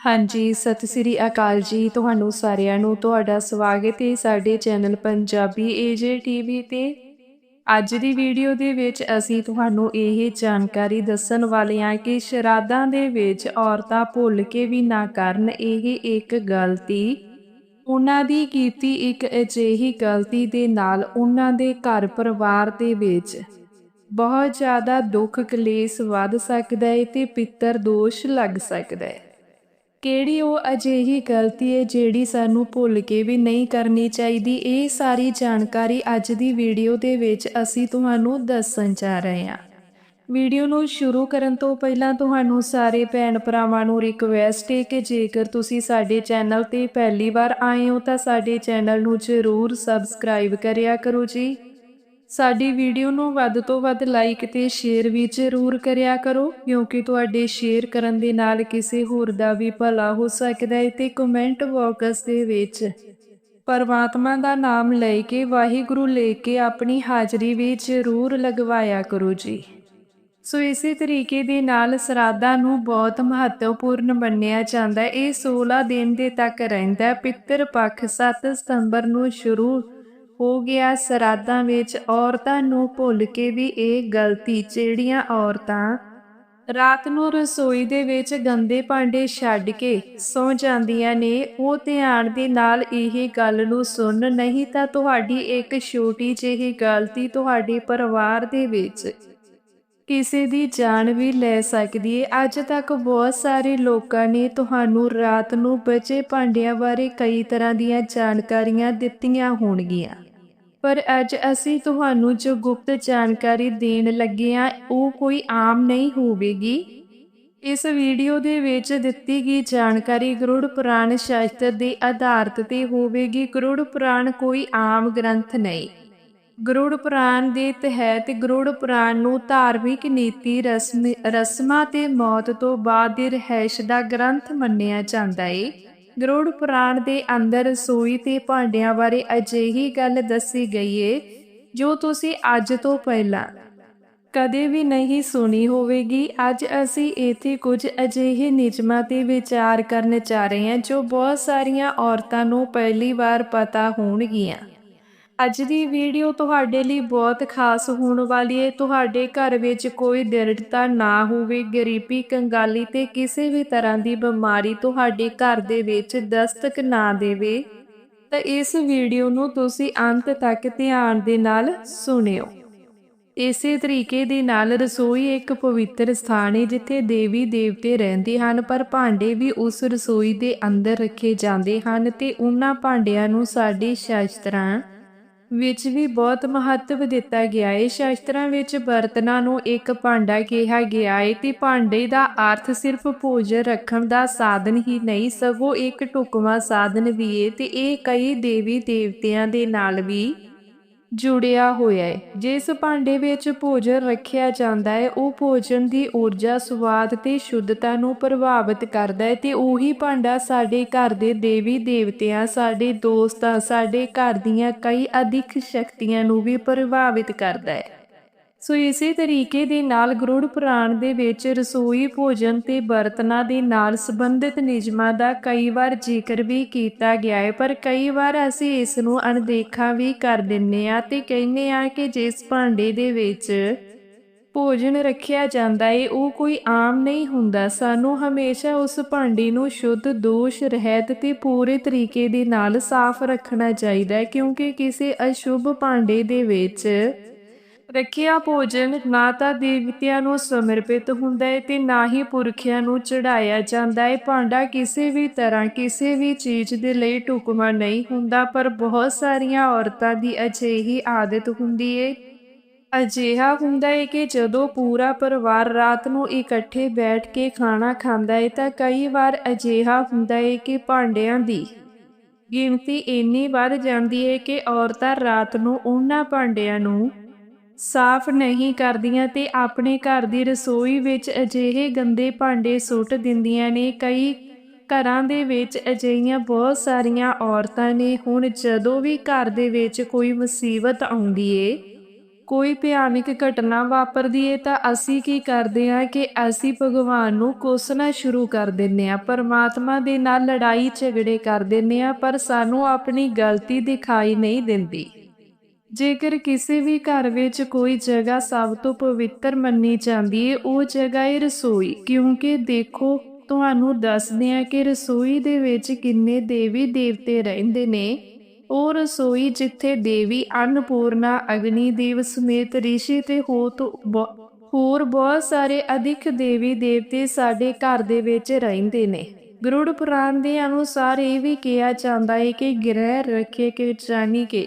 ਹਾਂਜੀ, ਸਤਿ ਸ੍ਰੀ ਅਕਾਲ ਜੀ। ਤੁਹਾਨੂੰ ਸਾਰਿਆਂ ਨੂੰ ਤੁਹਾਡਾ ਸਵਾਗਤ ਹੈ ਸਾਡੇ ਚੈਨਲ ਪੰਜਾਬੀ ਏਜੇ ਟੀਵੀ ਤੇ। ਅੱਜ ਦੀ ਵੀਡੀਓ ਦੇ ਵਿੱਚ ਅਸੀਂ ਤੁਹਾਨੂੰ ਇਹ ਜਾਣਕਾਰੀ ਦੱਸਣ ਵਾਲੇ ਹਾਂ ਕਿ ਸ਼ਰਾਧਾਂ ਦੇ ਵਿੱਚ ਔਰਤਾਂ ਭੁੱਲ ਕੇ ਵੀ ਨਾ ਕਰਨ ਇਹ ਇੱਕ ਗਲਤੀ। ਉਹਨਾਂ ਦੀ ਕੀਤੀ ਇੱਕ ਅਜਿਹੀ ਗਲਤੀ ਦੇ ਨਾਲ ਉਹਨਾਂ ਦੇ ਘਰ ਪਰਿਵਾਰ ਦੇ ਵਿੱਚ ਬਹੁਤ ਜ਼ਿਆਦਾ ਦੁੱਖ ਕਲੇਸ਼ ਵੱਧ ਸਕਦਾ ਹੈ ਤੇ ਪਿੱਤਰ ਦੋਸ਼ ਲੱਗ ਸਕਦਾ ਹੈ। ਕਿਹੜੀ ਉਹ ਅਜਿਹੀ ਗਲਤੀ ਹੈ ਜਿਹੜੀ ਸਾਨੂੰ ਭੁੱਲ ਕੇ ਵੀ ਨਹੀਂ ਕਰਨੀ ਚਾਹੀਦੀ? ਇਹ ਸਾਰੀ ਜਾਣਕਾਰੀ ਅੱਜ ਦੀ ਵੀਡੀਓ ਦੇ ਵਿੱਚ ਅਸੀਂ ਤੁਹਾਨੂੰ ਦੱਸਣ ਜਾ ਰਹੇ ਹਾਂ। ਵੀਡੀਓ ਨੂੰ ਸ਼ੁਰੂ ਕਰਨ ਤੋਂ ਪਹਿਲਾਂ ਤੁਹਾਨੂੰ ਸਾਰੇ ਭੈਣ ਭਰਾਵਾਂ ਨੂੰ ਰਿਕਵੈਸਟ ਹੈ ਕਿ ਜੇਕਰ ਤੁਸੀਂ ਸਾਡੇ ਚੈਨਲ ਤੇ ਪਹਿਲੀ ਵਾਰ ਆਏ ਹੋ ਤਾਂ ਸਾਡੇ ਚੈਨਲ ਨੂੰ ਜ਼ਰੂਰ ਸਬਸਕ੍ਰਾਈਬ ਕਰਿਆ ਕਰੋ ਜੀ। ਸਾਡੀ ਵੀਡੀਓ ਨੂੰ ਵੱਧ ਤੋਂ ਵੱਧ ਲਾਈਕ ਤੇ ਸ਼ੇਅਰ ਵੀ ਜ਼ਰੂਰ ਕਰਿਆ ਕਰੋ, ਕਿਉਂਕਿ ਤੁਹਾਡੇ ਸ਼ੇਅਰ ਕਰਨ ਦੇ ਨਾਲ ਕਿਸੇ ਹੋਰ ਦਾ ਵੀ ਭਲਾ ਹੋ ਸਕਦਾ ਹੈ ਤੇ ਕਮੈਂਟ ਬਾਕਸ ਦੇ ਵਿੱਚ ਪਰਮਾਤਮਾ ਦਾ ਨਾਮ ਲੈ ਕੇ ਵਾਹਿਗੁਰੂ ਲੈ ਕੇ ਆਪਣੀ ਹਾਜ਼ਰੀ ਵੀ ਜ਼ਰੂਰ ਲਗਵਾਇਆ ਕਰੋ ਜੀ। ਸੋ ਇਸੇ ਤਰੀਕੇ ਦੇ ਨਾਲ ਸਰਾਧਾਂ ਨੂੰ ਬਹੁਤ ਮਹੱਤਵਪੂਰਨ ਮੰਨਿਆ ਜਾਂਦਾ ਹੈ। ਇਹ 16 ਦਿਨ ਦੇ ਤੱਕ ਰਹਿੰਦਾ ਹੈ। ਪਿੱਤਰ ਪੱਖ 7 ਸਤੰਬਰ ਨੂੰ ਸ਼ੁਰੂ ਹੋ ਗਿਆ। ਸਰਾਦਾਂ ਵਿੱਚ ਔਰਤਾਂ ਨੂੰ ਭੁੱਲ ਕੇ ਵੀ ਇਹ ਗਲਤੀ, ਜਿਹੜੀਆਂ ਔਰਤਾਂ ਰਾਤ ਨੂੰ ਰਸੋਈ ਦੇ ਵਿੱਚ ਗੰਦੇ ਭਾਂਡੇ ਛੱਡ ਕੇ ਸੌ ਜਾਂਦੀਆਂ ਨੇ, ਉਹ ਧਿਆਨ ਦੇ ਨਾਲ ਇਹ ਗੱਲ ਨੂੰ ਸੁਣ, ਨਹੀਂ ਤਾਂ ਤੁਹਾਡੀ ਇੱਕ ਛੋਟੀ ਜਿਹੀ ਗਲਤੀ ਤੁਹਾਡੇ ਪਰਿਵਾਰ ਦੇ ਵਿੱਚ ਕਿਸੇ ਦੀ ਜਾਨ ਵੀ ਲੈ ਸਕਦੀ ਹੈ ਅੱਜ ਤੱਕ ਬਹੁਤ ਸਾਰੇ ਲੋਕਾਂ ਨੇ ਤੁਹਾਨੂੰ ਰਾਤ ਨੂੰ ਬਚੇ ਭਾਂਡਿਆਂ ਬਾਰੇ ਕਈ ਤਰ੍ਹਾਂ ਦੀਆਂ ਜਾਣਕਾਰੀਆਂ ਦਿੱਤੀਆਂ ਹੋਣਗੀਆਂ। ਪਰ ਅੱਜ ਅਸੀਂ ਤੁਹਾਨੂੰ ਜੋ ਗੁਪਤ ਜਾਣਕਾਰੀ ਦੇਣ ਲੱਗੇ ਹਾਂ, ਉਹ ਕੋਈ ਆਮ ਨਹੀਂ ਹੋਵੇਗੀ। ਇਸ ਵੀਡੀਓ ਦੇ ਵਿੱਚ ਦਿੱਤੀ ਗਈ ਜਾਣਕਾਰੀ ਗਰੁੜ ਪੁਰਾਣ ਸ਼ਾਸਤਰ ਦੇ ਆਧਾਰਿਤ ਤੇ ਹੋਵੇਗੀ। ਗਰੁੜ ਪੁਰਾਣ ਕੋਈ ਆਮ ਗ੍ਰੰਥ ਨਹੀਂ। ਗਰੁੜ ਪੁਰਾਣ ਦੇ ਤਹਿਤ ਗਰੁੜ ਪੁਰਾਣ ਨੂੰ ਧਾਰਮਿਕ ਨੀਤੀ, ਰਸਮਾਂ ਤੇ ਮੌਤ ਤੋਂ ਬਾਅਦ ਦੇ ਰਹਿਸ਼ ਦਾ ਗ੍ਰੰਥ ਮੰਨਿਆ ਜਾਂਦਾ ਏ। ਗਰੁੜ ਪੁਰਾਣ ਦੇ ਅੰਦਰ ਰਸੋਈ ਤੇ ਭਾਂਡਿਆਂ ਬਾਰੇ ਅਜਿਹੀ ਗੱਲ ਦੱਸੀ ਗਈ ਏ, ਜੋ ਤੁਸੀਂ ਅੱਜ ਤੋਂ ਪਹਿਲਾਂ ਕਦੇ ਵੀ ਨਹੀਂ ਸੁਣੀ ਹੋਵੇਗੀ। ਅੱਜ ਅਸੀਂ ਇੱਥੇ ਕੁਝ ਅਜਿਹੇ ਨਿਯਮਾਂ ਤੇ ਵਿਚਾਰ ਕਰਨ ਜਾ ਰਹੇ ਹਾਂ, ਜੋ ਬਹੁਤ ਸਾਰੀਆਂ ਔਰਤਾਂ ਨੂੰ ਪਹਿਲੀ ਵਾਰ ਪਤਾ ਹੋਣਗੀਆਂ। ਅੱਜ ਦੀ ਵੀਡੀਓ ਤੁਹਾਡੇ ਲਈ ਬਹੁਤ ਖਾਸ ਹੋਣ ਵਾਲੀ ਹੈ ਤੁਹਾਡੇ ਘਰ ਵਿੱਚ ਕੋਈ ਦਰਿਦਰਤਾ ਨਾ ਹੋਵੇ, ਗਰੀਬੀ, ਕੰਗਾਲੀ ਤੇ ਕਿਸੇ ਵੀ ਤਰ੍ਹਾਂ ਦੀ ਬਿਮਾਰੀ ਤੁਹਾਡੇ ਘਰ ਦੇ ਵਿੱਚ ਦਸਤਕ ਨਾ ਦੇਵੇ। ਤਾਂ ਇਸ ਵੀਡੀਓ ਨੂੰ ਤੁਸੀਂ ਅੰਤ ਤੱਕ ਧਿਆਨ ਦੇ ਨਾਲ ਸੁਣਿਓ। ਇਸੇ ਤਰੀਕੇ ਦੇ ਨਾਲ ਰਸੋਈ ਇੱਕ ਪਵਿੱਤਰ ਸਥਾਨ ਹੈ ਜਿੱਥੇ ਦੇਵੀ ਦੇਵਤੇ ਰਹਿੰਦੇ ਹਨ, ਪਰ ਭਾਂਡੇ ਵੀ ਉਸ ਰਸੋਈ ਦੇ ਅੰਦਰ ਰੱਖੇ ਜਾਂਦੇ ਹਨ ਤੇ ਉਹਨਾਂ ਭਾਂਡਿਆਂ ਨੂੰ ਸਾਡੇ ਸ਼ਾਸਤਰਾਂ ਵਿੱਚ ਵੀ ਬਹੁਤ ਮਹੱਤਵ ਦਿੱਤਾ ਗਿਆ ਹੈ ਸ਼ਾਸਤਰਾਂ ਵਿੱਚ ਬਰਤਨਾਂ ਨੂੰ ਇੱਕ ਭਾਂਡਾ ਕਿਹਾ ਗਿਆ ਹੈ ਤੇ ਭਾਂਡੇ ਦਾ ਅਰਥ ਸਿਰਫ ਭੋਜਨ ਰੱਖਣ ਦਾ ਸਾਧਨ ਹੀ ਨਹੀਂ, ਸਗੋਂ ਇੱਕ ਟੁਕਮਾ ਸਾਧਨ ਵੀ ਹੈ ਤੇ ਇਹ ਕਈ ਦੇਵੀ ਦੇਵਤਿਆਂ ਦੇ ਨਾਲ ਵੀ ਜੁੜਿਆ ਹੋਇਆ ਹੈ। ਜਿਸ ਭਾਂਡੇ ਵਿੱਚ ਭੋਜਨ ਰੱਖਿਆ ਜਾਂਦਾ ਹੈ, ਉਹ ਭੋਜਨ ਦੀ ਊਰਜਾ ਸਵਾਦ ਤੇ ਸ਼ੁੱਧਤਾ ਨੂੰ ਪ੍ਰਭਾਵਿਤ ਕਰਦਾ ਹੈ ਤੇ ਉਹੀ ਭਾਂਡਾ ਸਾਡੇ ਘਰ ਦੇ ਦੇਵੀ ਦੇਵਤਿਆਂ, ਸਾਡੇ ਦੋਸਤਾਂ, ਸਾਡੇ ਘਰ ਦੀਆਂ ਕਈ ਅਧਿਕ ਸ਼ਕਤੀਆਂ ਨੂੰ ਵੀ ਪ੍ਰਭਾਵਿਤ ਕਰਦਾ ਹੈ। ਸੋ ਇਸੇ ਤਰੀਕੇ ਦੇ ਨਾਲ ਗਰੁੜ ਪੁਰਾਣ ਦੇ ਵਿੱਚ ਰਸੋਈ ਭੋਜਨ ਤੇ ਬਰਤਨਾਂ ਦੇ ਨਾਲ ਸੰਬੰਧਿਤ ਨਿਯਮਾਂ ਦਾ ਕਈ ਵਾਰ ਜ਼ਿਕਰ ਵੀ ਕੀਤਾ ਗਿਆ ਹੈ। ਪਰ ਕਈ ਵਾਰ ਅਸੀਂ ਇਸ ਨੂੰ ਅਣਦੇਖਾ ਵੀ ਕਰ ਦਿੰਨੇ ਆ ਤੇ ਕਹਿੰਨੇ ਆ ਕਿ ਜਿਸ ਭਾਂਡੇ ਦੇ ਵਿੱਚ ਭੋਜਨ ਰੱਖਿਆ ਜਾਂਦਾ ਹੈ, ਉਹ ਕੋਈ ਆਮ ਨਹੀਂ ਹੁੰਦਾ। ਸਾਨੂੰ ਹਮੇਸ਼ਾ ਉਸ ਭਾਂਡੇ ਨੂੰ ਸ਼ੁੱਧ, ਦੋਸ਼, ਰਹਿਤ ਤੇ ਪੂਰੇ ਤਰੀਕੇ ਦੇ ਨਾਲ ਸਾਫ਼ ਰੱਖਣਾ ਚਾਹੀਦਾ ਹੈ ਕਿਉਂਕਿ ਕਿਸੇ ਅਸ਼ੁਭ ਭਾਂਡੇ ਦੇ ਵਿੱਚ ਰੱਖਿਆ ਭੋਜਨ ਨਾ ਤਾਂ ਦੇਵਤਿਆਂ ਨੂੰ ਸਮਰਪਿਤ ਹੁੰਦਾ ਹੈ ਤੇ ਨਾ ਹੀ ਪੁਰਖਿਆਂ ਨੂੰ ਚੜਾਇਆ ਜਾਂਦਾ ਹੈ। ਭਾਂਡਾ ਕਿਸੇ ਵੀ ਤਰ੍ਹਾਂ ਕਿਸੇ ਵੀ ਚੀਜ਼ ਦੇ ਲਈ ਟੁਕਮਾ ਨਹੀਂ ਹੁੰਦਾ, ਪਰ ਬਹੁਤ ਸਾਰੀਆਂ ਔਰਤਾਂ ਦੀ ਅਜਿਹੀ ਆਦਤ ਹੁੰਦੀ ਹੈ ਅਜਿਹਾ ਹੁੰਦਾ ਹੈ ਕਿ ਜਦੋਂ ਪੂਰਾ ਪਰਿਵਾਰ ਰਾਤ ਨੂੰ ਇਕੱਠੇ ਬੈਠ ਕੇ ਖਾਣਾ ਖਾਂਦਾ ਹੈ ਤਾਂ ਕਈ ਵਾਰ ਅਜਿਹਾ ਹੁੰਦਾ ਹੈ ਕਿ ਭਾਂਡਿਆਂ ਦੀ ਗਿਣਤੀ ਇੰਨੀ ਵੱਧ ਜਾਂਦੀ ਹੈ ਕਿ ਔਰਤਾਂ ਰਾਤ ਨੂੰ ਉਹਨਾਂ ਭਾਂਡਿਆਂ ਨੂੰ ਸਾਫ਼ ਨਹੀਂ ਕਰਦੀਆਂ ਤੇ ਆਪਣੇ ਘਰ ਦੀ ਰਸੋਈ ਵਿੱਚ ਅਜਿਹੇ ਗੰਦੇ ਭਾਂਡੇ ਸੁੱਟ ਦਿੰਦੀਆਂ ਨੇ। ਕਈ ਘਰਾਂ ਦੇ ਵਿੱਚ ਅਜਿਹੀਆਂ ਬਹੁਤ ਸਾਰੀਆਂ ਔਰਤਾਂ ਨੇ। ਹੁਣ ਜਦੋਂ ਵੀ ਘਰ ਦੇ ਵਿੱਚ ਕੋਈ ਮੁਸੀਬਤ ਆਉਂਦੀ ਏ, ਕੋਈ ਭਿਆਨਕ ਘਟਨਾ ਵਾਪਰਦੀ ਏ, ਤਾਂ ਅਸੀਂ ਕੀ ਕਰਦੇ ਹਾਂ ਕਿ ਅਸੀਂ ਭਗਵਾਨ ਨੂੰ ਕੋਸਣਾ ਸ਼ੁਰੂ ਕਰ ਦਿੰਨੇ ਆ ਪਰਮਾਤਮਾ ਦੇ ਨਾਲ ਲੜਾਈ ਝਗੜੇ ਕਰ ਦਿੰਨੇ ਆ ਪਰ ਸਾਨੂੰ ਆਪਣੀ ਗਲਤੀ ਦਿਖਾਈ ਨਹੀਂ ਦਿੰਦੀ। ਜੇਕਰ ਕਿਸੇ ਵੀ ਘਰ ਵਿੱਚ ਕੋਈ ਜਗ੍ਹਾ ਸਭ ਤੋਂ ਪਵਿੱਤਰ ਮੰਨੀ ਜਾਂਦੀ ਹੈ ਉਹ ਜਗ੍ਹਾ ਏ ਰਸੋਈ। ਕਿਉਂਕਿ ਦੇਖੋ, ਤੁਹਾਨੂੰ ਦੱਸਦੇ ਆ ਕਿ ਰਸੋਈ ਦੇ ਵਿੱਚ ਕਿੰਨੇ ਦੇਵੀ ਦੇਵਤੇ ਰਹਿੰਦੇ ਨੇ। ਉਹ ਰਸੋਈ ਜਿੱਥੇ ਦੇਵੀ ਅੰਨਪੂਰਨਾ ਅਗਨੀ ਦੇਵ ਸਮੇਤ ਰਿਸ਼ੀ ਤੇ ਹੋ ਹੋਰ ਬਹੁਤ ਸਾਰੇ ਅਧਿਕ ਦੇਵੀ ਦੇਵਤੇ ਸਾਡੇ ਘਰ ਦੇ ਵਿੱਚ ਰਹਿੰਦੇ ਨੇ। ਗਰੁੜ ਪੁਰਾਣ ਦੇ ਅਨੁਸਾਰ ਇਹ ਵੀ ਕਿਹਾ ਜਾਂਦਾ ਹੈ ਕਿ ਗ੍ਰਹਿ ਰੱਖੇ ਕੇ ਜਾਨੀ ਕੇ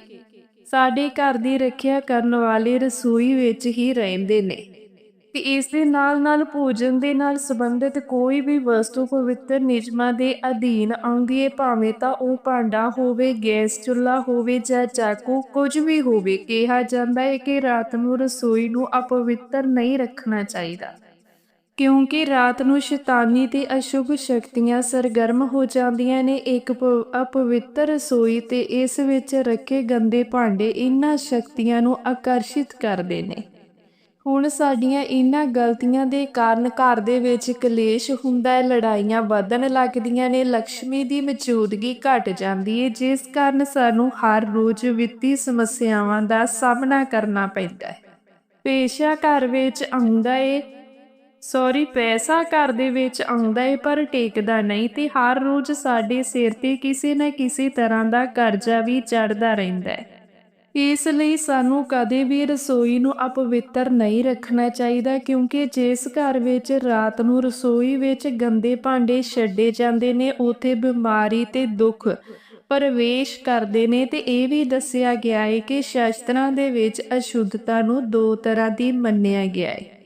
ਸਾਡੇ ਘਰ ਦੀ ਰੱਖਿਆ ਕਰਨ ਵਾਲੇ ਰਸੋਈ ਵਿੱਚ ਹੀ ਰਹਿੰਦੇ ਨੇ। ਤੇ ਇਸ ਦੇ ਨਾਲ ਨਾਲ ਭੋਜਨ ਦੇ ਨਾਲ ਸੰਬੰਧਿਤ ਕੋਈ ਵੀ ਵਸਤੂ ਪਵਿੱਤਰ ਨਿਯਮਾਂ ਦੇ ਅਧੀਨ ਆਉਂਦੀ ਹੈ ਭਾਵੇਂ ਤਾਂ ਉਹ ਭਾਂਡਾ ਹੋਵੇ, ਗੈਸ ਚੁੱਲ੍ਹਾ ਹੋਵੇ ਜਾਂ ਚਾਕੂ, ਕੁਝ ਵੀ ਹੋਵੇ, ਕਿਹਾ ਜਾਂਦਾ ਹੈ ਕਿ ਰਾਤ ਨੂੰ ਰਸੋਈ ਨੂੰ ਅਪਵਿੱਤਰ ਨਹੀਂ ਰੱਖਣਾ ਚਾਹੀਦਾ। ਕਿਉਂਕਿ ਰਾਤ ਨੂੰ ਸ਼ੈਤਾਨੀ ਤੇ ਅਸ਼ੁਭ ਸ਼ਕਤੀਆਂ ਸਰਗਰਮ ਹੋ ਜਾਂਦੀਆਂ ਨੇ, ਇੱਕ ਪ- ਅਪਵਿੱਤਰ ਰਸੋਈ ਤੇ ਇਸ ਵਿੱਚ ਰੱਖੇ ਗੰਦੇ ਭਾਂਡੇ ਇਹਨਾਂ ਸ਼ਕਤੀਆਂ ਨੂੰ ਆਕਰਸ਼ਿਤ ਕਰਦੇ ਨੇ। ਹੁਣ ਸਾਡੀਆਂ ਇਹਨਾਂ ਗਲਤੀਆਂ ਦੇ ਕਾਰਨ ਘਰ ਦੇ ਵਿੱਚ ਕਲੇਸ਼ ਹੁੰਦਾ ਹੈ, ਲੜਾਈਆਂ ਵਧਣ ਲੱਗਦੀਆਂ ਨੇ ਲక్ష్ਮੀ ਦੀ ਮੌਜੂਦਗੀ ਘਟ ਜਾਂਦੀ ਹੈ ਜਿਸ ਕਾਰਨ ਸਾਨੂੰ ਹਰ ਰੋਜ਼ ਵਿੱਤੀ ਸਮੱਸਿਆਵਾਂ ਦਾ ਸਾਹਮਣਾ ਕਰਨਾ ਪੈਂਦਾ ਹੈ। ਪੇਸ਼ਾ ਘਰ ਵਿੱਚ ਆਉਂਦਾ ਏ ਸੌਰੀ, ਪੈਸਾ ਘਰ ਦੇ ਵਿੱਚ ਆਉਂਦਾ ਏ, ਪਰ ਟੇਕਦਾ ਨਹੀਂ ਤੇ ਹਰ ਰੋਜ਼ ਸਾਡੇ ਸਿਰ ਤੇ ਕਿਸੇ ਨਾ ਕਿਸੇ ਤਰ੍ਹਾਂ ਦਾ ਕਰਜ਼ਾ ਵੀ ਚੜਦਾ ਰਹਿੰਦਾ ਹੈ ਇਸ ਲਈ ਸਾਨੂੰ ਕਦੇ ਵੀ ਰਸੋਈ ਨੂੰ ਅਪਵਿੱਤਰ ਨਹੀਂ ਰੱਖਣਾ ਚਾਹੀਦਾ, ਕਿਉਂਕਿ ਜਿਸ ਘਰ ਵਿੱਚ ਰਾਤ ਨੂੰ ਰਸੋਈ ਵਿੱਚ ਗੰਦੇ ਭਾਂਡੇ ਛੱਡੇ ਜਾਂਦੇ ਨੇ, ਉਥੇ ਬਿਮਾਰੀ ਤੇ ਦੁੱਖ ਪ੍ਰਵੇਸ਼ ਕਰਦੇ ਨੇ ਤੇ ਇਹ ਵੀ ਦੱਸਿਆ ਗਿਆ ਹੈ ਕਿ ਸ਼ਾਸਤਰਾਂ ਦੇ ਵਿੱਚ ਅਸ਼ੁੱਧਤਾ ਨੂੰ ਦੋ ਤਰ੍ਹਾਂ ਦੀ ਮੰਨਿਆ ਗਿਆ ਹੈ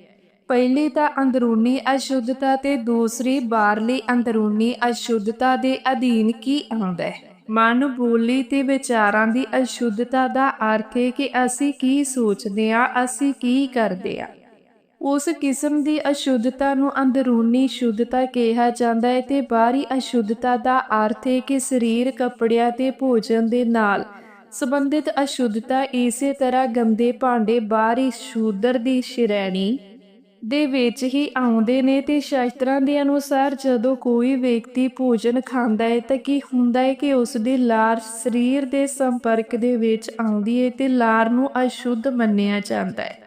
ਪਹਿਲੀ ਤਾਂ ਅੰਦਰੂਨੀ ਅਸ਼ੁੱਧਤਾ ਤੇ ਦੂਸਰੀ ਬਾਹਰਲੀ ਅੰਦਰੂਨੀ ਅਸ਼ੁੱਧਤਾ ਦੇ ਅਧੀਨ ਕੀ ਆਉਂਦਾ ਹੈ? ਮਨ ਬੋਲੀ ਤੇ ਵਿਚਾਰਾਂ ਦੀ ਅਸ਼ੁੱਧਤਾ ਦਾ ਅਰਥ ਹੈ ਕਿ ਅਸੀਂ ਕੀ ਸੋਚਦੇ ਹਾਂ, ਅਸੀਂ ਕੀ ਕਰਦੇ ਹਾਂ। ਉਸ ਕਿਸਮ ਦੀ ਅਸ਼ੁੱਧਤਾ ਨੂੰ ਅੰਦਰੂਨੀ ਸ਼ੁੱਧਤਾ ਕਿਹਾ ਜਾਂਦਾ ਹੈ ਤੇ ਬਾਹਰੀ ਅਸ਼ੁੱਧਤਾ ਦਾ ਅਰਥ ਹੈ ਕਿ ਸਰੀਰ ਕੱਪੜਿਆਂ ਤੇ ਭੋਜਨ ਦੇ ਨਾਲ ਸੰਬੰਧਿਤ ਅਸ਼ੁੱਧਤਾ ਇਸੇ ਤਰ੍ਹਾਂ ਗੰਦੇ ਭਾਂਡੇ ਬਾਹਰੀ ਸ਼ੂਦਰ ਦੀ ਸ਼੍ਰੇਣੀ ਦੇ ਵਿੱਚ ਹੀ ਆਉਂਦੇ ਨੇ ਤੇ ਸ਼ਾਸਤਰਾਂ ਦੇ ਅਨੁਸਾਰ ਜਦੋਂ ਕੋਈ ਵਿਅਕਤੀ ਭੋਜਨ ਖਾਂਦਾ ਹੈ ਤਾਂ ਕੀ ਹੁੰਦਾ ਹੈ ਕਿ ਉਸ ਦੀ ਲਾਰ ਸਰੀਰ ਦੇ ਸੰਪਰਕ ਦੇ ਵਿੱਚ ਆਉਂਦੀ ਹੈ ਤੇ ਲਾਰ ਨੂੰ ਅਸ਼ੁੱਧ ਮੰਨਿਆ ਜਾਂਦਾ ਹੈ।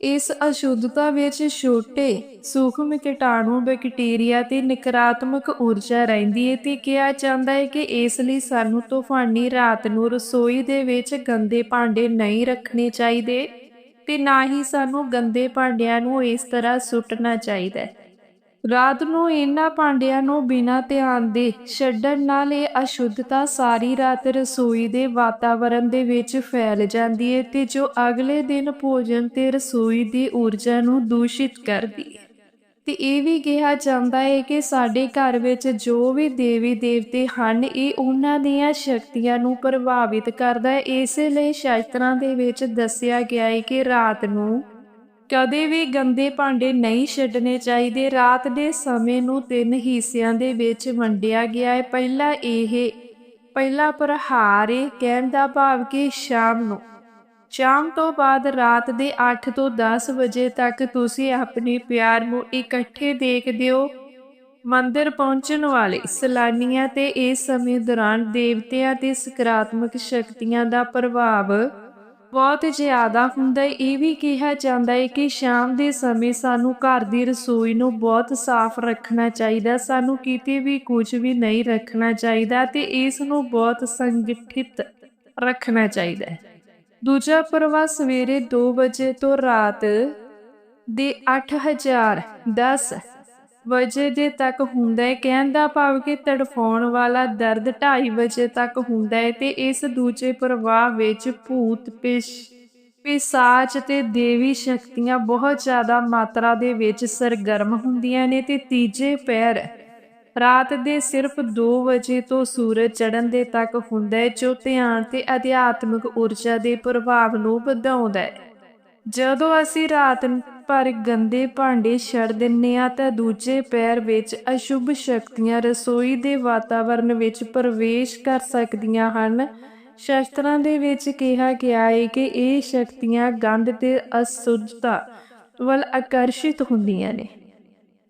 ਇਸ ਅਸ਼ੁੱਧਤਾ ਵਿੱਚ ਛੋਟੇ ਸੂਖਮ ਕੀਟਾਣੂ, ਬੈਕਟੀਰੀਆ ਤੇ ਨਕਾਰਾਤਮਕ ਊਰਜਾ ਰਹਿੰਦੀ ਹੈ ਤੇ ਕਿਹਾ ਜਾਂਦਾ ਹੈ ਕਿ ਇਸ ਲਈ ਸਾਨੂੰ ਤੂਫਾਨੀ ਰਾਤ ਨੂੰ ਰਸੋਈ ਦੇ ਵਿੱਚ ਗੰਦੇ ਭਾਂਡੇ ਨਹੀਂ ਰੱਖਣੇ ਚਾਹੀਦੇ। ਤੇ ਨਾ ਹੀ ਸਾਨੂੰ ਗੰਦੇ ਭਾਂਡਿਆਂ ਨੂੰ ਇਸ ਤਰ੍ਹਾਂ ਸੁੱਟਣਾ ਚਾਹੀਦਾ ਹੈ। ਰਾਤ ਨੂੰ ਇਹਨਾਂ ਭਾਂਡਿਆਂ ਨੂੰ ਬਿਨਾਂ ਧਿਆਨ ਦੇ ਛੱਡਣ ਨਾਲ ਇਹ ਅਸ਼ੁੱਧਤਾ ਸਾਰੀ ਰਾਤ ਰਸੋਈ ਦੇ ਵਾਤਾਵਰਣ ਦੇ ਵਿੱਚ ਫੈਲ ਜਾਂਦੀ ਹੈ ਤੇ ਜੋ ਅਗਲੇ ਦਿਨ ਭੋਜਨ ਤੇ ਰਸੋਈ ਦੀ ਊਰਜਾ ਨੂੰ ਦੂਸ਼ਿਤ ਕਰਦੀ ਹੈ। ਤੇ ਇਹ ਵੀ ਕਿਹਾ ਜਾਂਦਾ ਹੈ ਕਿ ਸਾਡੇ ਘਰ ਵਿੱਚ ਜੋ ਵੀ ਦੇਵੀ ਦੇਵਤੇ ਹਨ, ਇਹ ਉਹਨਾਂ ਦੀਆਂ ਸ਼ਕਤੀਆਂ ਨੂੰ ਪ੍ਰਭਾਵਿਤ ਕਰਦਾ ਹੈ। ਇਸੇ ਲਈ ਸ਼ਾਸਤਰਾਂ ਦੇ ਵਿੱਚ ਦੱਸਿਆ ਗਿਆ ਹੈ ਕਿ ਰਾਤ ਨੂੰ ਕਦੇ ਵੀ ਗੰਦੇ ਭਾਂਡੇ ਨਹੀਂ ਛੱਡਣੇ ਚਾਹੀਦੇ। ਰਾਤ ਦੇ ਸਮੇਂ ਨੂੰ ਤਿੰਨ ਹਿੱਸਿਆਂ ਦੇ ਵਿੱਚ ਵੰਡਿਆ ਗਿਆ ਹੈ। ਪਹਿਲਾ ਇਹ, ਪਹਿਲਾ ਪ੍ਰਹਾਰ ਇਹ, ਕਹਿਣ ਦਾ ਭਾਵ ਕਿ ਸ਼ਾਮ ਨੂੰ ਸ਼ਾਮ ਤੋਂ ਬਾਅਦ ਰਾਤ ਦੇ 8 ਤੋਂ 10 ਵਜੇ ਤੱਕ ਤੁਸੀਂ ਆਪਣੇ ਪਿਆਰ ਨੂੰ ਇਕੱਠੇ ਦੇਖਦੇ ਹੋ ਮੰਦਿਰ ਪਹੁੰਚਣ ਵਾਲੇ ਸੈਲਾਨੀਆਂ ਤੇ ਇਸ ਸਮੇਂ ਦੌਰਾਨ ਦੇਵਤਿਆਂ ਤੇ ਸਕਾਰਾਤਮਕ ਸ਼ਕਤੀਆਂ ਦਾ ਪ੍ਰਭਾਵ ਬਹੁਤ ਜ਼ਿਆਦਾ ਹੁੰਦਾ ਹੈ। ਇਹ ਵੀ ਕਿਹਾ ਜਾਂਦਾ ਹੈ ਕਿ ਸ਼ਾਮ ਦੇ ਸਮੇਂ ਸਾਨੂੰ ਘਰ ਦੀ ਰਸੋਈ ਨੂੰ ਬਹੁਤ ਸਾਫ਼ ਰੱਖਣਾ ਚਾਹੀਦਾ, ਸਾਨੂੰ ਕਿਤੇ ਵੀ ਕੁਝ ਵੀ ਨਹੀਂ ਰੱਖਣਾ ਚਾਹੀਦਾ ਤੇ ਇਸ ਨੂੰ ਬਹੁਤ ਸੰਗਠਿਤ ਰੱਖਣਾ ਚਾਹੀਦਾ ਹੈ। ਦੂਜਾ ਪ੍ਰਵਾਹ ਸਵੇਰੇ 2 ਵਜੇ ਤੋਂ ਰਾਤ ਦੇ 8010 ਵਜੇ ਦੇ ਤੱਕ ਹੁੰਦਾ ਹੈ। ਕਹਿਣ ਦਾ ਭਾਵ ਕਿ ਤੜਫਾਉਣ ਵਾਲਾ ਦਰਦ 2:30 ਵਜੇ ਤੱਕ ਹੁੰਦਾ ਹੈ ਤੇ ਇਸ ਦੂਜੇ ਪ੍ਰਵਾਹ ਵਿੱਚ ਭੂਤ ਪਿਸ਼, ਪਿਸਾਚ ਤੇ ਦੇਵੀ ਸ਼ਕਤੀਆਂ ਬਹੁਤ ਜ਼ਿਆਦਾ ਮਾਤਰਾ ਦੇ ਵਿੱਚ ਸਰਗਰਮ ਹੁੰਦੀਆਂ ਨੇ ਤੇ ਤੀਜੇ ਪੈਰ ਰਾਤ ਦੇ ਸਿਰਫ 2 ਵਜੇ ਤੋਂ ਸੂਰਜ ਚੜ੍ਹਨ ਦੇ ਤੱਕ ਹੁੰਦਾ ਹੈ, ਜੋ ਧਿਆਨ ਤੇ ਅਧਿਆਤਮਿਕ ਊਰਜਾ ਦੇ ਪ੍ਰਭਾਵ ਨੂੰ ਵਧਾਉਂਦਾ ਹੈ। ਜਦੋਂ ਅਸੀਂ ਰਾਤ ਭਰ ਗੰਦੇ ਭਾਂਡੇ ਛੱਡ ਦਿੰਨੇ ਆ ਤਾਂ ਦੂਜੇ ਪੈਰ ਵਿੱਚ ਅਸ਼ੁਭ ਸ਼ਕਤੀਆਂ ਰਸੋਈ ਦੇ ਵਾਤਾਵਰਣ ਵਿੱਚ ਪ੍ਰਵੇਸ਼ ਕਰ ਸਕਦੀਆਂ ਹਨ। ਸ਼ਾਸਤਰਾਂ ਦੇ ਵਿੱਚ ਕਿਹਾ ਗਿਆ ਹੈ ਕਿ ਇਹ ਸ਼ਕਤੀਆਂ ਗੰਧ ਤੇ ਅਸੁੱਧਤਾ ਵੱਲ ਆਕਰਸ਼ਿਤ ਹੁੰਦੀਆਂ ਨੇ।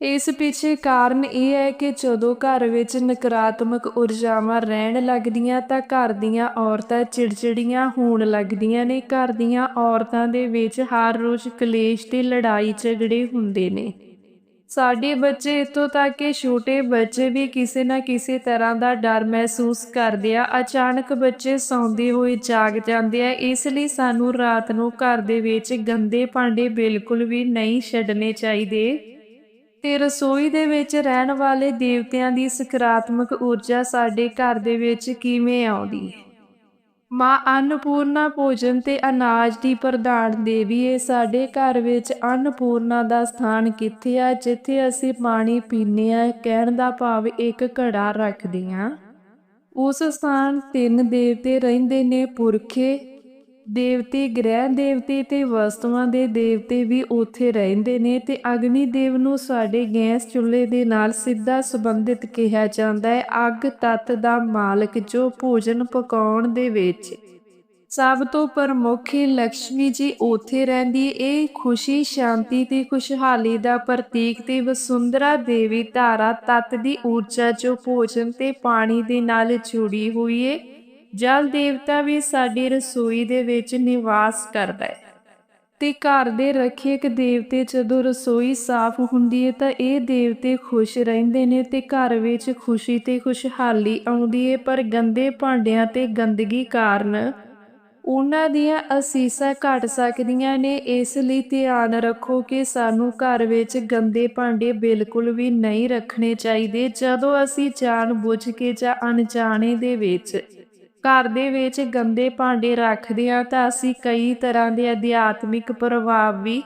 ਇਸ ਪਿੱਛੇ ਕਾਰਨ ਇਹ ਹੈ ਕਿ ਜਦੋਂ ਘਰ ਵਿੱਚ ਨਕਾਰਾਤਮਕ ਊਰਜਾਵਾਂ ਰਹਿਣ ਲੱਗਦੀਆਂ ਤਾਂ ਘਰ ਦੀਆਂ ਔਰਤਾਂ ਚਿੜਚਿੜੀਆਂ ਹੋਣ ਲੱਗਦੀਆਂ ਨੇ। ਘਰ ਦੀਆਂ ਔਰਤਾਂ ਦੇ ਵਿੱਚ ਹਰ ਰੋਜ਼ ਕਲੇਸ਼ ਤੇ ਲੜਾਈ ਝਗੜੇ ਹੁੰਦੇ ਨੇ। ਸਾਡੇ ਬੱਚੇ ਇਤੋਂ ਤੱਕ ਕਿ ਛੋਟੇ ਬੱਚੇ ਵੀ ਕਿਸੇ ਨਾ ਕਿਸੇ ਤਰ੍ਹਾਂ ਦਾ ਡਰ ਮਹਿਸੂਸ ਕਰਦੇ ਆ। ਅਚਾਨਕ ਬੱਚੇ ਸੌਂਦੇ ਹੋਏ ਜਾਗ ਜਾਂਦੇ ਆ। ਇਸ ਲਈ ਸਾਨੂੰ ਰਾਤ ਨੂੰ ਘਰ ਦੇ ਵਿੱਚ ਗੰਦੇ ਭਾਂਡੇ ਬਿਲਕੁਲ ਵੀ ਨਹੀਂ ਛੱਡਣੇ ਚਾਹੀਦੇ। ਤੇ ਰਸੋਈ ਦੇ ਵਿੱਚ ਰਹਿਣ ਵਾਲੇ ਦੇਵਤਿਆਂ ਦੀ ਸਕਾਰਾਤਮਕ ਊਰਜਾ ਸਾਡੇ ਘਰ ਦੇ ਵਿੱਚ ਕਿਵੇਂ ਆਉਂਦੀ? ਹੈ ਮਾਂ ਅੰਨਪੂਰਨਾ ਭੋਜਨ ਤੇ ਅਨਾਜ ਦੀ ਪ੍ਰਧਾਨ ਦੇਵੀ ਹੈ ਸਾਡੇ ਘਰ ਵਿੱਚ ਅੰਨਪੂਰਨਾ ਦਾ ਸਥਾਨ ਕਿੱਥੇ ਆ, ਜਿੱਥੇ ਅਸੀਂ ਪਾਣੀ ਪੀਂਦੇ ਆ ਕਹਿਣ ਦਾ ਭਾਵ ਇੱਕ ਘੜਾ ਰੱਖਦੇ ਆ ਉਸ ਸਥਾਨ ਤਿੰਨ ਦੇਵਤੇ ਰਹਿੰਦੇ ਨੇ, ਪੁਰਖੇ ਦੇਵਤੇ, ਗ੍ਰਹਿ ਦੇਵਤੇ ਤੇ ਵਸਤੂਆਂ ਦੇ ਦੇਵਤੇ ਵੀ ਉੱਥੇ ਰਹਿੰਦੇ ਨੇ ਤੇ ਅਗਨੀ ਦੇਵ ਨੂੰ ਸਾਡੇ ਗੈਸ ਚੁੱਲ੍ਹੇ ਦੇ ਨਾਲ ਸਿੱਧਾ ਸੰਬੰਧਿਤ ਕਿਹਾ ਜਾਂਦਾ ਹੈ। ਅੱਗ ਤੱਤ ਦਾ ਮਾਲਕ ਜੋ ਭੋਜਨ ਪਕਾਉਣ ਦੇ ਵਿੱਚ ਸਭ ਤੋਂ ਪ੍ਰਮੁੱਖ ਹੈ। ਲక్ష్ਮੀ ਜੀ ਉੱਥੇ ਰਹਿੰਦੀ ਇਹ ਖੁਸ਼ੀ, ਸ਼ਾਂਤੀ ਤੇ ਖੁਸ਼ਹਾਲੀ ਦਾ ਪ੍ਰਤੀਕ ਤੇ ਵਸੁੰਧਰਾ ਦੇਵੀ ਧਾਰਾ ਤੱਤ ਦੀ ਊਰਜਾ ਜੋ ਭੋਜਨ ਤੇ ਪਾਣੀ ਦੇ ਨਾਲ ਜੁੜੀ ਹੋਈ ਏ ਜਲ ਦੇਵਤਾ ਵੀ ਸਾਡੀ ਰਸੋਈ ਦੇ ਵਿੱਚ ਨਿਵਾਸ ਕਰਦਾ ਹੈ। ਤੇ ਘਰ ਦੇ ਰੱਖਿਅਕ ਦੇਵਤੇ ਜਦੋਂ ਰਸੋਈ ਸਾਫ਼ ਹੁੰਦੀ ਹੈ ਤਾਂ ਇਹ ਦੇਵਤੇ ਖੁਸ਼ ਰਹਿੰਦੇ ਨੇ ਤੇ ਘਰ ਵਿੱਚ ਖੁਸ਼ੀ ਤੇ ਖੁਸ਼ਹਾਲੀ ਆਉਂਦੀ ਹੈ। ਪਰ ਗੰਦੇ ਭਾਂਡਿਆਂ ਤੇ ਗੰਦਗੀ ਕਾਰਨ ਉਹਨਾਂ ਦੀਆਂ ਅਸੀਸਾਂ ਘਟ ਸਕਦੀਆਂ ਨੇ। ਇਸ ਲਈ ਧਿਆਨ ਰੱਖੋ ਕਿ ਸਾਨੂੰ ਘਰ ਵਿੱਚ ਗੰਦੇ ਭਾਂਡੇ ਬਿਲਕੁਲ ਵੀ ਨਹੀਂ ਰੱਖਣੇ ਚਾਹੀਦੇ। ਜਦੋਂ ਅਸੀਂ ਜਾਣ ਬੁੱਝ ਕੇ ਜਾਂ ਅਣਜਾਣੇ ਦੇ ਵਿੱਚ ਘਰ ਦੇ ਵਿੱਚ ਗੰਦੇ ਭਾਂਡੇ ਰੱਖਦੇ ਆ ਤਾਂ ਅਸੀਂ ਕਈ ਤਰ੍ਹਾਂ ਦੇ ਅਧਿਆਤਮਿਕ ਪ੍ਰਭਾਵ ਵੀ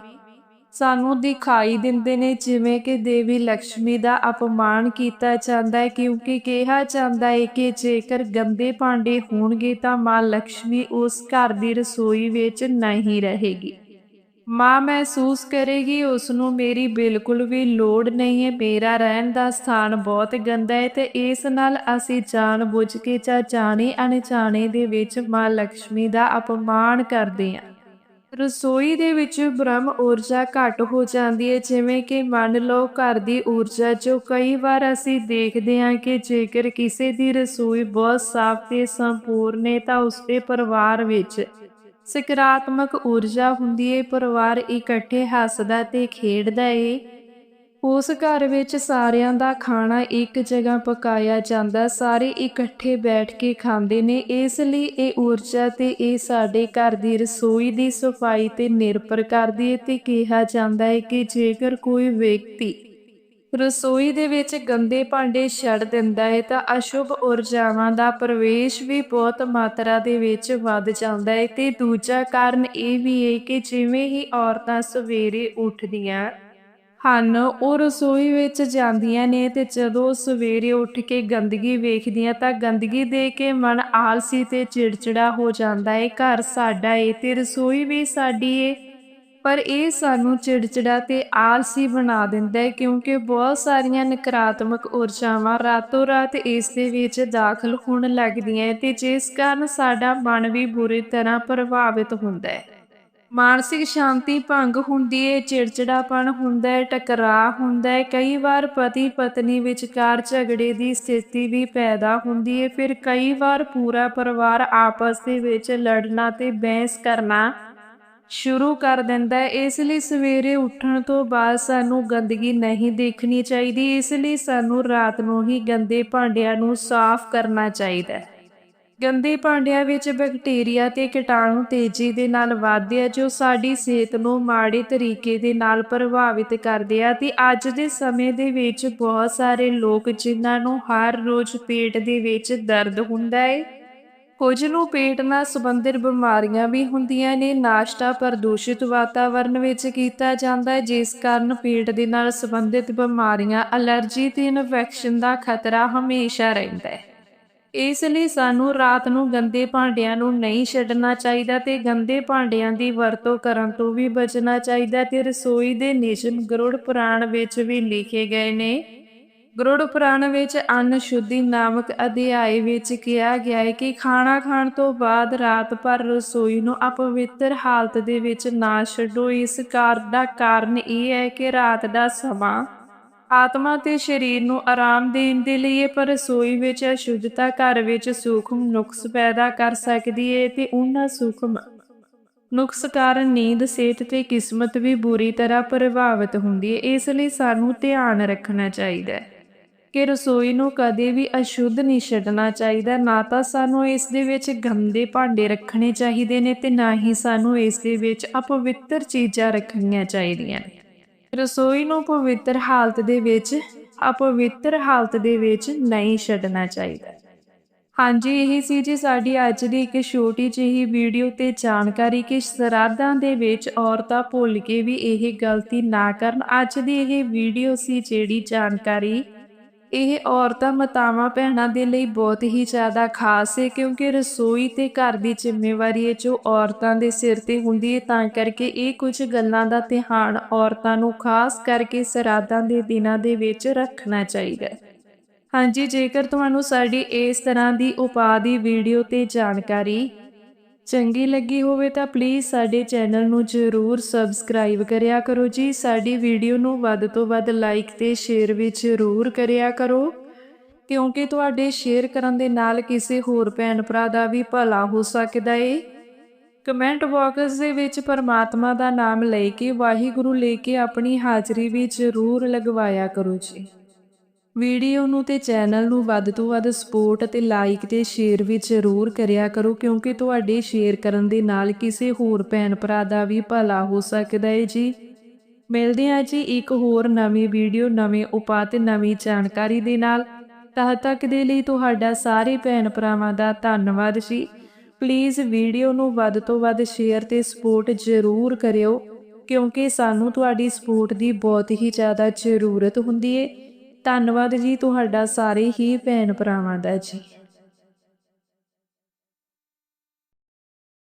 ਸਾਨੂੰ ਦਿਖਾਈ ਦਿੰਦੇ ਨੇ, ਜਿਵੇਂ ਕਿ ਦੇਵੀ ਲక్ష్ਮੀ ਦਾ ਅਪਮਾਨ ਕੀਤਾ ਜਾਂਦਾ ਹੈ ਕਿਉਂਕਿ ਕਿਹਾ ਜਾਂਦਾ ਹੈ ਕਿ ਜੇਕਰ ਗੰਦੇ ਭਾਂਡੇ ਹੋਣਗੇ ਤਾਂ ਮਾਂ ਲక్ష్ਮੀ ਉਸ ਘਰ ਦੀ ਰਸੋਈ ਵਿੱਚ ਨਹੀਂ ਰਹੇਗੀ। ਮਾਂ ਮਹਿਸੂਸ ਕਰੇਗੀ ਉਸ ਨੂੰ ਮੇਰੀ ਬਿਲਕੁਲ ਵੀ ਲੋੜ ਨਹੀਂ ਹੈ। ਮੇਰਾ ਰਹਿਣ ਦਾ ਸਥਾਨ ਬਹੁਤ ਗੰਦਾ ਹੈ ਤੇ ਇਸ ਨਾਲ ਅਸੀਂ ਜਾਣ ਬੁੱਝ ਕੇ ਜਾਂ ਜਾਣੇ ਅਣਜਾਣੇ ਦੇ ਵਿੱਚ ਮਾਂ ਲక్ష్ਮੀ ਦਾ ਅਪਮਾਨ ਕਰਦੇ ਹਾਂ। ਰਸੋਈ ਦੇ ਵਿੱਚ ਬ੍ਰਹਮ ਊਰਜਾ ਘੱਟ ਹੋ ਜਾਂਦੀ ਹੈ, ਜਿਵੇਂ ਕਿ ਮੰਨ ਲਓ ਘਰ ਦੀ ਊਰਜਾ ਜੋ ਕਈ ਵਾਰ ਅਸੀਂ ਦੇਖਦੇ ਹਾਂ ਕਿ ਜੇਕਰ ਕਿਸੇ ਦੀ ਰਸੋਈ ਬਹੁਤ ਸਾਫ਼ ਤੇ ਸੰਪੂਰਨ ਹੈ ਤਾਂ ਉਸਦੇ ਪਰਿਵਾਰ ਵਿੱਚ ਸਕਾਰਾਤਮਕ ਊਰਜਾ ਹੁੰਦੀ ਹੈ ਪਰਿਵਾਰ ਇਕੱਠੇ ਹੱਸਦਾ ਤੇ ਖੇਡਦਾ ਏ। ਉਸ ਘਰ ਵਿੱਚ ਸਾਰਿਆਂ ਦਾ ਖਾਣਾ ਇੱਕ ਜਗ੍ਹਾ ਪਕਾਇਆ ਜਾਂਦਾ, ਸਾਰੇ ਇਕੱਠੇ ਬੈਠ ਕੇ ਖਾਂਦੇ ਨੇ। ਇਸ ਲਈ ਇਹ ਊਰਜਾ ਤੇ ਇਹ ਸਾਡੇ ਘਰ ਦੀ ਰਸੋਈ ਦੀ ਸਫ਼ਾਈ ਤੇ ਨਿਰਭਰ ਕਰਦੀ ਹੈ ਤੇ ਕਿਹਾ ਜਾਂਦਾ ਹੈ ਕਿ ਜੇਕਰ ਕੋਈ ਵਿਅਕਤੀ ਰਸੋਈ ਦੇ ਵਿੱਚ ਗੰਦੇ ਭਾਂਡੇ ਛੱਡ ਦਿੰਦਾ ਹੈ ਤਾਂ ਅਸ਼ੁਭ ਊਰਜਾਵਾਂ ਦਾ ਪ੍ਰਵੇਸ਼ ਵੀ ਬਹੁਤ ਮਾਤਰਾ ਦੇ ਵਿੱਚ ਵੱਧ ਜਾਂਦਾ ਹੈ ਤੇ ਦੂਜਾ ਕਾਰਨ ਇਹ ਵੀ ਹੈ ਕਿ ਜਿਵੇਂ ਹੀ ਔਰਤਾਂ ਸਵੇਰੇ ਉੱਠਦੀਆਂ ਹਨ, ਉਹ ਰਸੋਈ ਵਿੱਚ ਜਾਂਦੀਆਂ ਨੇ ਤੇ ਜਦੋਂ ਸਵੇਰੇ ਉੱਠ ਕੇ ਗੰਦਗੀ ਵੇਖਦੀਆਂ ਤਾਂ ਗੰਦਗੀ ਦੇਖ ਕੇ ਮਨ ਆਲਸੀ ਤੇ ਚਿੜਚਿੜਾ ਹੋ ਜਾਂਦਾ ਹੈ। ਘਰ ਸਾਡਾ ਏ ਤੇ ਰਸੋਈ ਵੀ ਸਾਡੀ ਏ ਪਰ ਇਹ ਸਾਨੂੰ ਚਿੜਚਿੜਾ ਤੇ ਆਲਸੀ ਬਣਾ ਦਿੰਦਾ ਹੈ ਕਿਉਂਕਿ ਬਹੁਤ ਸਾਰੀਆਂ ਨਕਾਰਾਤਮਕ ਊਰਜਾਵਾਂ ਰਾਤੋਂ ਰਾਤ ਇਸ ਦੇ ਵਿੱਚ ਦਾਖਲ ਹੋਣ ਲੱਗਦੀਆਂ ਤੇ ਜਿਸ ਕਾਰਨ ਸਾਡਾ ਮਨ ਵੀ ਬੁਰੀ ਤਰ੍ਹਾਂ ਪ੍ਰਭਾਵਿਤ ਹੁੰਦਾ ਹੈ। ਮਾਨਸਿਕ ਸ਼ਾਂਤੀ ਭੰਗ ਹੁੰਦੀ ਹੈ ਚਿੜਚਿੜਾਪਣ ਹੁੰਦਾ ਹੈ, ਟਕਰਾਅ ਹੁੰਦਾ ਹੈ। ਕਈ ਵਾਰ ਪਤੀ ਪਤਨੀ ਵਿਚਕਾਰ ਝਗੜੇ ਦੀ ਸਥਿਤੀ ਵੀ ਪੈਦਾ ਹੁੰਦੀ ਹੈ। ਫਿਰ ਕਈ ਵਾਰ ਪੂਰਾ ਪਰਿਵਾਰ ਆਪਸ ਦੇ ਵਿੱਚ ਲੜਨਾ ਤੇ ਬਹਿਸ ਕਰਨਾ ਸ਼ੁਰੂ ਕਰ ਦਿੰਦਾ ਹੈ। ਇਸ ਲਈ ਸਵੇਰੇ ਉੱਠਣ ਤੋਂ ਬਾਅਦ ਸਾਨੂੰ ਗੰਦਗੀ ਨਹੀਂ ਦੇਖਣੀ ਚਾਹੀਦੀ। ਇਸ ਲਈ ਸਾਨੂੰ ਰਾਤ ਨੂੰ ਹੀ ਗੰਦੇ ਭਾਂਡਿਆਂ ਨੂੰ ਸਾਫ਼ ਕਰਨਾ ਚਾਹੀਦਾ ਹੈ। ਗੰਦੇ ਭਾਂਡਿਆਂ ਵਿੱਚ ਬੈਕਟੀਰੀਆ ਤੇ ਕੀਟਾਣੂ ਤੇਜ਼ੀ ਦੇ ਨਾਲ ਵਧਦੇ ਆ, ਜੋ ਸਾਡੀ ਸਿਹਤ ਨੂੰ ਮਾੜੇ ਤਰੀਕੇ ਦੇ ਨਾਲ ਪ੍ਰਭਾਵਿਤ ਕਰਦੇ ਆ ਤੇ ਅੱਜ ਦੇ ਸਮੇਂ ਦੇ ਵਿੱਚ ਬਹੁਤ ਸਾਰੇ ਲੋਕ ਜਿਨ੍ਹਾਂ ਨੂੰ ਹਰ ਰੋਜ਼ ਪੇਟ ਦੇ ਵਿੱਚ ਦਰਦ ਹੁੰਦਾ ਹੈ। ਕੁਝ ਨੂੰ ਪੇਟ ਨਾਲ ਸੰਬੰਧਿਤ ਬਿਮਾਰੀਆਂ ਵੀ ਹੁੰਦੀਆਂ ਨੇ। ਨਾਸ਼ਤਾ ਪ੍ਰਦੂਸ਼ਿਤ ਵਾਤਾਵਰਣ ਵਿੱਚ ਕੀਤਾ ਜਾਂਦਾ ਹੈ, ਜਿਸ ਕਾਰਨ ਪੇਟ ਦੇ ਨਾਲ ਸੰਬੰਧਿਤ ਬਿਮਾਰੀਆਂ ਅਲਰਜੀ ਤੇ ਇਨਫੈਕਸ਼ਨ ਦਾ ਖਤਰਾ ਹਮੇਸ਼ਾ ਰਹਿੰਦਾ ਹੈ। ਇਸ ਲਈ ਸਾਨੂੰ ਰਾਤ ਨੂੰ ਗੰਦੇ ਭਾਂਡਿਆਂ ਨੂੰ ਨਹੀਂ ਛੱਡਣਾ ਚਾਹੀਦਾ ਤੇ ਗੰਦੇ ਭਾਂਡਿਆਂ ਦੀ ਵਰਤੋਂ ਕਰਨ ਤੋਂ ਵੀ ਬਚਣਾ ਚਾਹੀਦਾ ਤੇ ਰਸੋਈ ਦੇ ਨਿਯਮ ਗਰੁੜ ਪੁਰਾਣ ਵਿੱਚ ਵੀ ਲਿਖੇ ਗਏ ਨੇ। ਗਰੁੜ ਪੁਰਾਣ ਵਿੱਚ ਅੰਨ ਸ਼ੁੱਧੀ ਨਾਮਕ ਅਧਿਆਇ ਵਿੱਚ ਕਿਹਾ ਗਿਆ ਹੈ ਕਿ ਖਾਣਾ ਖਾਣ ਤੋਂ ਬਾਅਦ ਰਾਤ ਭਰ ਰਸੋਈ ਨੂੰ ਅਪਵਿੱਤਰ ਹਾਲਤ ਦੇ ਵਿੱਚ ਨਾ ਛੱਡੋ। ਇਸ ਕਾਰ, ਦਾ ਕਾਰਨ ਇਹ ਹੈ ਕਿ ਰਾਤ ਦਾ ਸਮਾਂ ਆਤਮਾ ਤੇ ਸਰੀਰ ਨੂੰ ਆਰਾਮ ਦੇਣ ਦੇ ਲਈ ਪਰ ਰਸੋਈ ਵਿੱਚ ਅਸ਼ੁੱਧਤਾ ਘਰ ਵਿੱਚ ਸੂਖਮ ਨੁਕਸ ਪੈਦਾ ਕਰ ਸਕਦੀ ਹੈ ਤੇ ਉਹਨਾਂ ਸੂਖਮ ਨੁਕਸ ਕਾਰਨ ਨੀਂਦ, ਸਿਹਤ ਤੇ ਕਿਸਮਤ ਵੀ ਬੁਰੀ ਤਰ੍ਹਾਂ ਪ੍ਰਭਾਵਿਤ ਹੁੰਦੀ ਹੈ। ਇਸ ਲਈ ਸਾਨੂੰ ਧਿਆਨ ਰੱਖਣਾ ਚਾਹੀਦਾ ਹੈ। ਕਿ ਰਸੋਈ ਨੂੰ ਕਦੇ ਵੀ ਅਸ਼ੁੱਧ ਨਹੀਂ ਛੱਡਣਾ ਚਾਹੀਦਾ। ਨਾ ਤਾਂ ਸਾਨੂੰ ਇਸ ਦੇ ਵਿੱਚ ਗੰਦੇ ਭਾਂਡੇ ਰੱਖਣੇ ਚਾਹੀਦੇ ਨੇ ਤੇ ਨਾ ਹੀ ਸਾਨੂੰ ਇਸ ਦੇ ਵਿੱਚ ਅਪਵਿੱਤਰ ਚੀਜ਼ਾਂ ਰੱਖਣੀਆਂ ਚਾਹੀਦੀਆਂ ਨੇ। ਰਸੋਈ ਨੂੰ ਪਵਿੱਤਰ ਹਾਲਤ ਦੇ ਵਿੱਚ, ਅਪਵਿੱਤਰ ਹਾਲਤ ਦੇ ਵਿੱਚ ਨਹੀਂ ਛੱਡਣਾ ਚਾਹੀਦਾ। ਹਾਂਜੀ, ਇਹ ਸੀ ਜੀ ਸਾਡੀ ਅੱਜ ਦੀ ਇੱਕ ਛੋਟੀ ਜਿਹੀ ਵੀਡੀਓ ਤੇ ਜਾਣਕਾਰੀ ਕਿ ਸ਼ਰਾਧਾਂ ਦੇ ਵਿੱਚ ਔਰਤਾਂ ਭੁੱਲ ਕੇ ਵੀ ਇਹ ਗਲਤੀ ਨਾ ਕਰਨ। ਅੱਜ ਦੀ ਇਹ ਵੀਡੀਓ ਸੀ ਜਿਹੜੀ ਜਾਣਕਾਰੀ ਇਹ ਔਰਤਾਂ ਮਾਤਾਵਾਂ ਭੈਣਾਂ ਦੇ ਲਈ ਬਹੁਤ ਹੀ ਜ਼ਿਆਦਾ ਖਾਸ ਹੈ, ਕਿਉਂਕਿ ਰਸੋਈ ਤੇ ਘਰ ਦੀ ਜ਼ਿੰਮੇਵਾਰੀ ਹੈ, ਜੋ ਔਰਤਾਂ ਦੇ ਸਿਰ ਤੇ ਹੁੰਦੀ ਹੈ। ਤਾਂ ਕਰਕੇ ਇਹ ਕੁਝ ਗੱਲਾਂ ਦਾ ਧਿਆਨ ਔਰਤਾਂ ਨੂੰ ਖਾਸ ਕਰਕੇ ਸਰਾਧਾਂ ਦੇ ਦਿਨਾਂ ਦੇ ਵਿੱਚ ਰੱਖਣਾ ਚਾਹੀਦਾ ਹੈ। ਹਾਂਜੀ, ਜੇਕਰ ਤੁਹਾਨੂੰ ਸਾਡੀ ਇਸ ਤਰ੍ਹਾਂ ਦੀ ਉਪਾਅ ਦੀ ਵੀਡੀਓ ਤੇ ਜਾਣਕਾਰੀ ਚੰਗੀ ਲੱਗੀ ਹੋਵੇ ਤਾਂ ਪਲੀਜ਼ ਸਾਡੇ ਚੈਨਲ ਨੂੰ ਜ਼ਰੂਰ ਸਬਸਕ੍ਰਾਈਬ ਕਰਿਆ ਕਰੋ ਜੀ। ਸਾਡੀ ਵੀਡੀਓ ਨੂੰ ਵੱਧ ਤੋਂ ਵੱਧ ਲਾਈਕ ਤੇ ਸ਼ੇਅਰ ਵੀ ਜ਼ਰੂਰ ਕਰਿਆ ਕਰੋ। ਕਿਉਂਕਿ ਤੁਹਾਡੇ ਸ਼ੇਅਰ ਕਰਨ ਦੇ ਨਾਲ ਕਿਸੇ ਹੋਰ ਭੈਣ ਭਰਾ ਦਾ ਵੀ ਭਲਾ ਹੋ ਸਕਦਾ ਏ। ਕਮੈਂਟ ਬਾਕਸ ਦੇ ਵਿੱਚ ਪਰਮਾਤਮਾ ਦਾ ਨਾਮ ਲੈ ਕੇ ਵਾਹਿਗੁਰੂ ਲੈ ਕੇ ਆਪਣੀ ਹਾਜ਼ਰੀ ਵੀ ਜ਼ਰੂਰ ਲਗਵਾਇਆ ਕਰੋ ਜੀ। ਵੀਡੀਓ ਨੂੰ ਤੇ ਚੈਨਲ ਨੂੰ ਵੱਧ ਤੋਂ ਵੱਧ ਸਪੋਰਟ ਅਤੇ ਲਾਈਕ ਤੇ ਸ਼ੇਅਰ ਵੀ ਜ਼ਰੂਰ ਕਰਿਆ ਕਰੋ, ਕਿਉਂਕਿ ਤੁਹਾਡੇ ਸ਼ੇਅਰ ਕਰਨ ਦੇ ਨਾਲ ਕਿਸੇ ਹੋਰ ਭੈਣ ਭਰਾ ਦਾ ਵੀ ਭਲਾ ਹੋ ਸਕਦਾ ਹੈ ਜੀ। ਮਿਲਦੇ ਹਾਂ ਜੀ ਇੱਕ ਹੋਰ ਨਵੀਂ ਵੀਡੀਓ, ਨਵੇਂ ਉਪਾਅ ਤੇ ਨਵੀਂ ਜਾਣਕਾਰੀ ਦੇ ਨਾਲ। ਤਦ ਤੱਕ ਦੇ ਲਈ ਤੁਹਾਡਾ ਸਾਰੇ ਭੈਣ ਭਰਾਵਾਂ ਦਾ ਧੰਨਵਾਦ ਜੀ। ਪਲੀਜ਼ ਵੀਡੀਓ ਨੂੰ ਵੱਧ ਤੋਂ ਵੱਧ ਸ਼ੇਅਰ ਤੇ ਸਪੋਰਟ ਜ਼ਰੂਰ ਕਰਿਓ, ਕਿਉਂਕਿ ਸਾਨੂੰ ਤੁਹਾਡੀ ਸਪੋਰਟ ਦੀ ਬਹੁਤ ਹੀ ਜ਼ਿਆਦਾ ਜ਼ਰੂਰਤ ਹੁੰਦੀ ਹੈ ਧੰਨਵਾਦ ਜੀ ਤੁਹਾਡਾ ਸਾਰੇ ਹੀ ਭੈਣ ਭਰਾਵਾਂ ਦਾ ਜੀ।